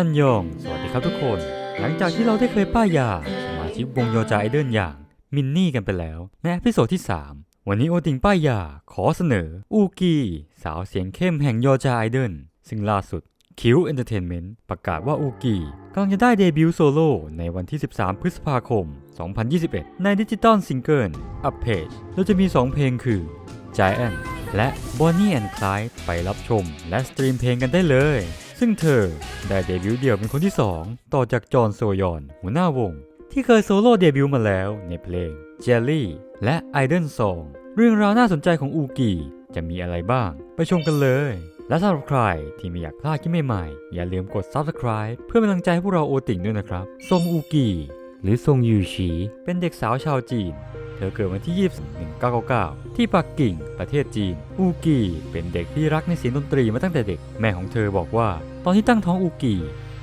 อันยอง สวัสดีครับทุกคน หลังจากที่เราได้เคยป้ายยา สมาชิกวงโยจาไอเดิลอย่าง มินนี่กันไปแล้ว ในอพิโซดที่ 3 วันนี้โอติงป้ายยา ขอเสนอ อูกี สาวเสียงเข้มแห่งโยจาไอเดิลซึ่งล่าสุดคิวเอนเตอร์เทนเมนต์ประกาศว่าอูกีกำลังจะได้เดบิวต์โซโล่ในวันที่ 13 พฤษภาคม 2021 ในดิจิตอลซิงเกิล Up Page โดยจะมี 2 เพลงคือ Giant และ Bonnie and Clyde ไปรับชมและสตรีมเพลงกันได้เลย ซึ่งเธอได้เดบิวต์เดี่ยวเป็นคนที่ 2 ต่อจากจอห์นโซยอน หัวหน้าวง ที่เคยโซโล่เดบิวต์มาแล้วในเพลง Jelly และ Idol Song เรื่องราวน่าสนใจของอูกีจะมีอะไรบ้าง ไปชมกันเลย และสำหรับใครที่ไม่อยากพลาดคลิปใหม่ๆ อย่าลืมกด Subscribe เพื่อเป็นกำลังใจให้พวกเราโอติ่งด้วยนะครับซงอูกีหรือซงยูชีเป็นเด็กสาวชาวจีน เธอเกิดวันที่24 1999 ที่ปักกิ่ง ประเทศจีน อูกีเป็นเด็กที่รักในเสียงดนตรีมาตั้งแต่เด็ก แม่ของเธอบอกว่า ตอนที่ตั้งท้องอูกี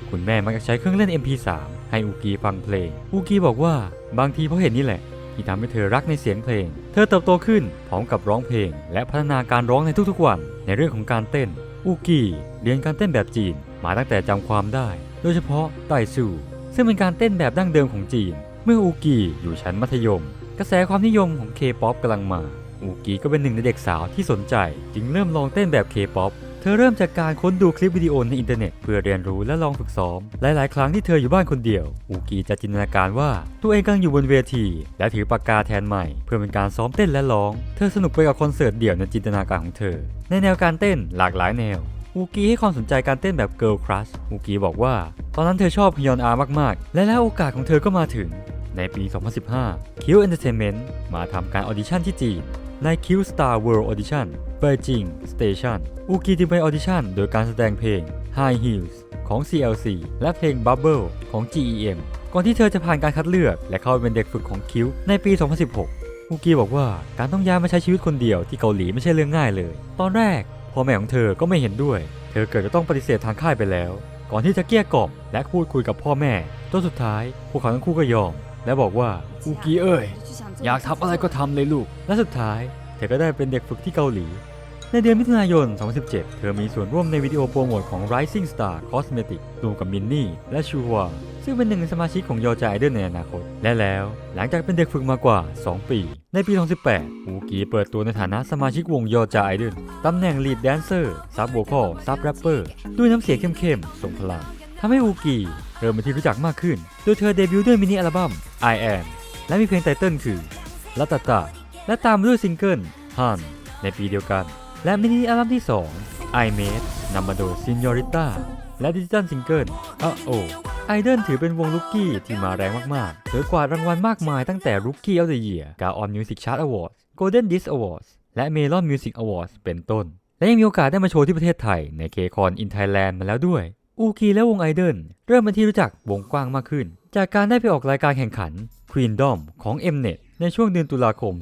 คุณแม่มักจะใช้เครื่องเล่น MP3 ให้อูกีฟังเพลง อูกีบอกว่าบางทีเพราะเห็นนี่แหละ ที่ทำให้เธอรักในเสียงเพลง เธอเติบโตขึ้นพร้อมกับร้องเพลง และพัฒนาการร้องในทุกๆวัน ในเรื่องของการเต้น อูกีเรียนการเต้นแบบจีน มาตั้งแต่จำความได้ โดยเฉพาะไต้ซูซึ่งเป็นการเต้นแบบดั้งเดิมของจีน เมื่ออูกีอยู่ชั้นมัธยม กระแสความนิยมของเคป๊อปกำลังมาอูกีก็เป็นหนึ่งในเด็กสาวที่สนใจ จึงเริ่มลองเต้นแบบเคป๊อปเธอเริ่มจากการค้นดูคลิปวิดีโอในอินเทอร์เน็ตเพื่อเรียนรู้และลองฝึกซ้อม หลายๆ ครั้งที่เธออยู่บ้านคนเดียว อูกีจะจินตนาการว่าตัวเองกำลังอยู่บนเวที และถือปากกาแทนใหม่ เพื่อเป็นการซ้อมเต้นและร้อง เธอสนุกไปกับคอนเสิร์ตเดี่ยวในจินตนาการของเธอ ในแนวการเต้นหลากหลายแนวอูกีให้ความสนใจการเต้นแบบ Girl Crush อูกีบอกว่า ตอนนั้นเธอชอบฮยอนอามากๆ และแล้วโอกาสของเธอก็มาถึง ในปี 2015 Q Entertainment มาทำการออดิชั่นที่จีนใน Q Star World Audition Beijing Station อูกีจึงไปออดิชั่นโดยการแสดงเพลง High Heels ของ CLC และเพลง Bubble ของ GEM ก่อนที่เธอจะผ่านการคัดเลือก และเข้าเป็นเด็กฝึกของ Q ในปี 2016อูกีบอกว่าการต้องย้ายมาใช้ชีวิตคนเดียวที่เกาหลีไม่ใช่เรื่องง่ายเลย ตอนแรกพ่อแม่ของเธอก็ไม่เห็นด้วย เธอเกิดจะต้องปฏิเสธทางค่ายไปแล้ว ก่อนที่จะเกลี้ยกล่อมและพูดคุยกับพ่อแม่จนสุดท้ายพวกเขาทั้งคู่ก็ยอม และบอกว่าอูกีเอ้ยอยากทำอะไรก็ทำเลยลูก และสุดท้าย เธอก็ได้เป็นเด็กฝึกที่เกาหลี ในเดือนมิถุนายน 2017 เธอมีส่วนร่วมในวิดีโอโปรโมทของ Rising Star Cosmetics รวมกับมินนี่และชูฮวาซึ่งเป็นหนึ่งในสมาชิกของยอจาไอเดนในอนาคต และแล้วหลังจากเป็นเด็กฝึกมากว่า 2 ปี ในปี 2018 อูกีเปิดตัวในฐานะสมาชิกวงยอจาไอเดนตำแหน่ง Lead Dancer ซับโวคอลซับแรปเปอร์ด้วยน้ำเสียงเข้มๆทรงพลัง ทำให้อูกีเริ่มเป็นที่รู้จักมากขึ้น โดยเธอเดบิวต์ด้วยมินิอัลบั้ม I Am และมีเพลงไตเติ้ลคือลัตตาและตามด้วยซิงเกิล Han ในปีเดียวกัน และมินิอัลบั้มที่ 2 I Made นำมาโดย Senorita และดิจิทัลซิงเกิล Uh Oh ไอเดนถือเป็นวงลูกกี้ที่มาแรงมากๆเธอกวาดรางวัลมากมายตั้งแต่ Rookie of the Year กา On Music Chart Awards Golden Disc Awards และ Melon Music Awards เป็นต้น และยังมีโอกาสได้มาโชว์ที่ประเทศไทยใน K-Con in Thailand มาแล้วด้วย อูกีและวงไอเดนเริ่มเป็นที่รู้จักวงกว้างมากขึ้น จากการได้ไปออกรายการแข่งขัน Queendom ของ Mnet ในช่วงเดือนตุลาคม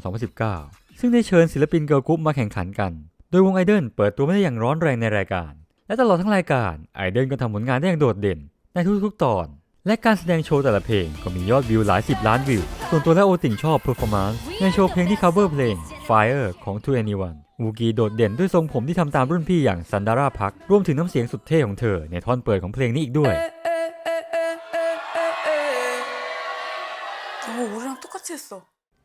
2019 ซึ่งได้เชิญศิลปินเกิร์ลกรุ๊ปมาแข่งขันกัน โดยวงไอเดนเปิดตัวไม่ได้อย่างร้อนแรงในรายการ และตลอดทั้งรายการไอเดนก็ทำผลงานได้อย่างโดดเด่น ในทุกๆตอน และการแสดงโชว์แต่ละเพลงก็มียอดวิวหลายสิบล้านวิว ส่วนตัวและโอติ่งชอบเพอร์ฟอร์แมนซ์ในโชว์เพลงที่ cover เพลง Fire ของ To Anyone วูกีโดดเด่นด้วยทรงผมที่ทำตามรุ่นพี่อย่างซันดาร่าพัก รวมถึงน้ำเสียงสุดเท่ของเธอในท่อนเปิดของเพลงนี้อีกด้วย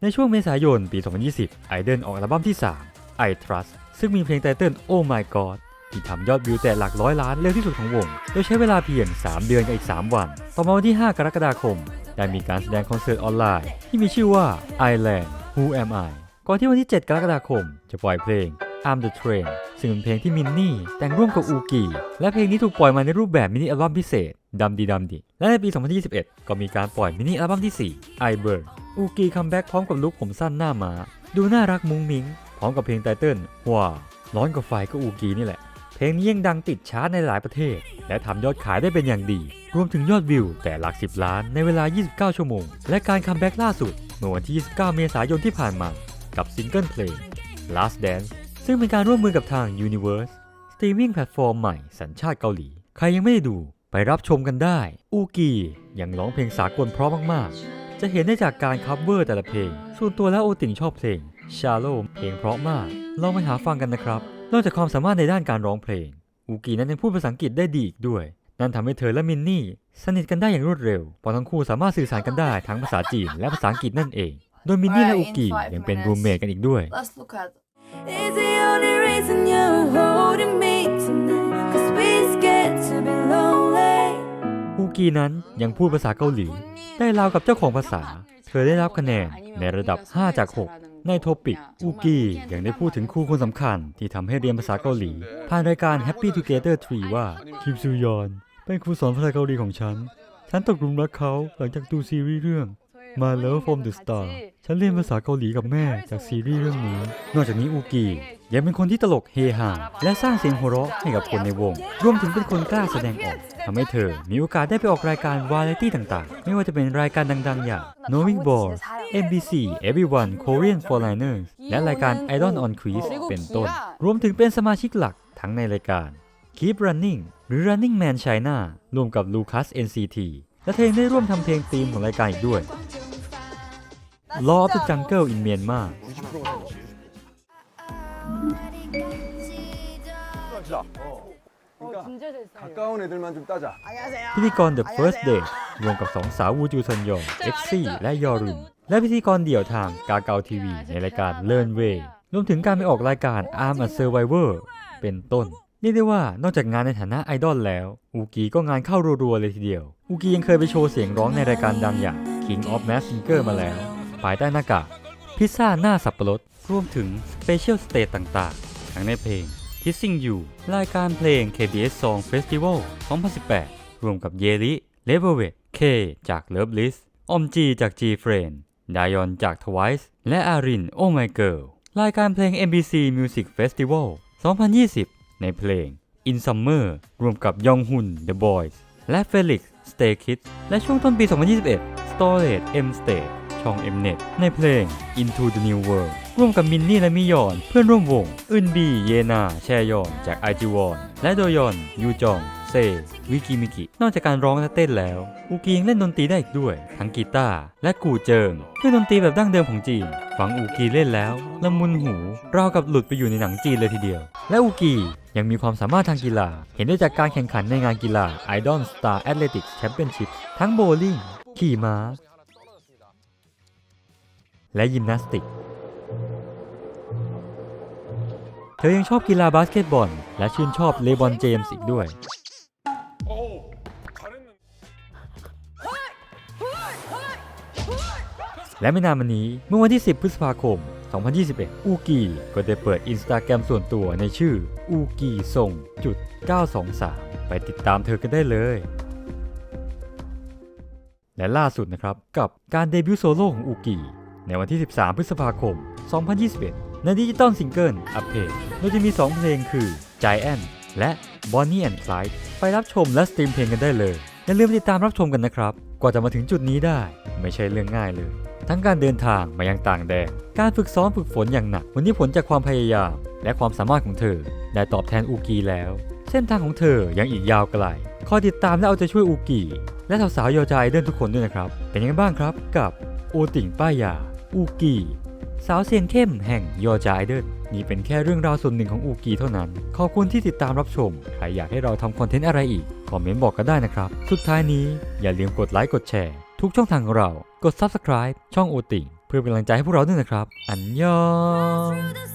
ในช่วงเมษายนปี 2020 ไอเดนออกอัลบั้มที่ 3 I Trust ซึ่งมีเพลงไตเติล Oh My God ที่ทำยอดวิวแต่หลักร้อยล้านเร็วที่สุดของวง โดยใช้เวลาเพียง 3 เดือนกับอีก 3 วัน ต่อมาวันที่ 5 กรกฎาคม ได้มีการแสดงคอนเสิร์ตออนไลน์ ที่มีชื่อว่า Island Who Am I ก่อนที่วันที่ 7 กรกฎาคม จะปล่อยเพลง I'm the Train ซึ่งเป็นเพลงที่มินนี่แต่งร่วมกับอูกีและเพลงนี้ถูกปล่อยมาในรูปแบบมินิอัลบั้มพิเศษดำดีดำดีและในปี 2021 ก็มีการปล่อยมินิอัลบั้มที่ 4 I Burn อูกีคัมแบ็กพร้อมกับลุคผมสั้นหน้าม้าดูน่ารักมุ้งมิ้งพร้อมกับเพลงไตเติ้ลว้าร้อนกว่าไฟก็อูกีนี่แหละ เพลงนี้ยังดังติดชาร์ตในหลายประเทศ และทำยอดขายได้เป็นอย่างดี รวมถึงยอดวิว แต่หลัก 10 ล้านในเวลา 29 ชั่วโมง และการคัมแบ็กล่าสุดเมื่อวันที่ 29 เมษายนที่ผ่านมา กับซิงเกิลเพลง Last Dance ซึ่งเป็นการร่วมมือกับทาง Universe สตรีมมิ่งแพลตฟอร์มใหม่สัญชาติเกาหลี ใครยังไม่ได้ดูไปรับชมกันได้ อูกียังร้องเพลงสากลเพราะมาก ๆ จะเห็นได้จากการคัฟเวอร์แต่ละเพลง ส่วนตัวแล้วโอติ่งชอบเพลง Shallow เพลงเพราะมาก ลองไปหาฟังกันนะครับ นอกจากความสามารถในด้านการร้องเพลง อูกีนั้นยังพูดภาษาอังกฤษได้ดีอีกด้วย นั่นทำให้เธอและมินนี่ สนิทกันได้อย่างรวดเร็วเพราะทั้งคู่สามารถสื่อสารกันได้ทั้งภาษาจีนและภาษาอังกฤษนั่นเอง โดยมินนี่และอุกิยังเป็นรูมเมทกันอีกด้วย Let's look at Is the only reason you're holding me tonight? Cause we scared to be lonely. อูกีนั้นยังพูดภาษาเกาหลี ได้ราวกับเจ้าของภาษา เธอได้รับคะแนนในระดับ 5 จาก 6 ในโทปิก อูกียังได้พูดถึงครูคนสำคัญที่ทำให้เรียนภาษาเกาหลี ผ่านรายการ Happy Together 3 ว่า คิมซูยอน เป็นครูสอนภาษาเกาหลีของฉัน ฉันตกหลุมรักเขาหลังจากดูซีรีส์เรื่อง My Love from the Star ฉันเรียนภาษาเกาหลีกับแม่จากซีรีส์เรื่องนี้ นอกจากนี้อูกียังเป็นคนที่ตลกเฮฮาและสร้างเสียงหัวเราะให้กับคนในวง รวมถึงเป็นคนกล้าแสดงออกทำให้เธอมีโอกาสได้ไปออกรายการวาไรตี้ต่างๆ ไม่ว่าจะเป็นรายการดังๆ อย่าง Knowing Ball MBC Everyone Korean Foreigners และรายการ Idol on Quiz เป็นต้น รวมถึงเป็นสมาชิกหลักทั้งในรายการ Keep Running หรือ Running Man China รวมกับ Lucas NCT และเธอยังได้ร่วมทำเพลงธีมของรายการอีกด้วย Law of the Jungle in Myanmar พิธีกร The First Date รวมกับสองสาววูจูซันยอง FC และยอรุน และพิธีกรเดี่ยวทางกาเกาทีวีในรายการ Learn Way รวมถึงการไปออกรายการ Arm a Survivor เป็นต้นเรียกได้ว่านอกจากงานในฐานะไอดอลแล้ว อูกีก็งานเข้ารัวๆเลยทีเดียว อูกียังเคยไปโชว์เสียงร้องในรายการดังอย่าง King of Mask Singer มาแล้ว ภายใต้หน้ากาก พิซซ่าหน้าสับปะรด รวมถึง Special Stage ต่างๆ ทั้งในเพลง Kissing You รายการเพลง KBS Song Festival 2018 รวมกับเยริเลเวเวตเคจาก Love List อมจีจาก G Friend ดายอนจาก Twice และอาริน Oh My Girl รายการเพลง MBC Music Festival 2020 ในเพลง In Summer รวมกับยองฮุน The Boys และ Felix Stay Kids และช่วงต้นปี 2021 Storage M Stage ช่อง Mnet ในเพลง Into the New World ร่วมกับมินนี่และมิยอน เพื่อนร่วมวงอึนบีเยนาแชยอน จากไอจีวอนและโดยอน ยูจองเซวิกิมิกิ นอกจากการร้องและเต้นแล้ว อูกียังเล่นดนตรีได้อีกด้วย ทั้งกีตาร์และกูเจิงเครื่องดนตรีแบบดั้งเดิมของจีน ฟังอูกีเล่นแล้วละมุนหูราวกับหลุดไปอยู่ในหนังจีนเลยทีเดียว และอูกียังมีความสามารถทางกีฬา เห็นได้จากการแข่งขันในงานกีฬา Idol Star Athletics Championship ทั้งโบลิ่งขี่ม้า และยิมนาสติก เธอยังชอบกีฬาบาสเกตบอล และชื่นชอบเลบอนเจมส์อีกด้วย และไม่นานมานี้เมื่อวันที่ 10 พฤษภาคม 2021 อูกีก็ได้เปิดอินสตาแกรมส่วนตัวในชื่ออูกีส่งจุด 923 ไปติดตามเธอกันได้เลยและล่าสุดนะครับ กับการเดบิวต์โซโล่ของอูกี ในวันที่ 13 พฤษภาคม 2021 ในดิจิตอลซิงเกิลอัปเพจโดยจะมี 2 เพลงคือ Giant และ Bonnie and Clyde ไปรับชมและสตรีมเพลงกันได้เลย อย่าลืมติดตามรับชมกันนะครับ กว่าจะมาถึงจุดนี้ได้ไม่ใช่เรื่องง่ายเลย ทั้งการเดินทางมายังต่างแดน การฝึกซ้อมฝึกฝนอย่างหนักวันนี้ผลจากความพยายาม และความสามารถของเธอ ได้ตอบแทนอูกีแล้ว เส้นทางของเธอยังอีกยาวไกล คอยติดตามและเอาใจช่วยอูกีและสาวๆโยจายเดินทุกคนด้วยนะครับ เป็นยังไงบ้างครับกับโอติ่งป้ายยา อูกีสาวเสียงเข้มแห่งยอจายเดินนี่เป็นแค่เรื่องราวส่วนหนึ่งของอูกีเท่านั้น ขอบคุณที่ติดตามรับชม ใครอยากให้เราทำคอนเทนต์อะไรอีก คอมเมนต์บอกกันได้นะครับ สุดท้ายนี้อย่าลืมกดไลค์กดแชร์ ทุกช่องทางของเรา กด Subscribe ช่องโอติงเพื่อเป็นกำลังใจให้พวกเราด้วยนะครับ อันยอง Through the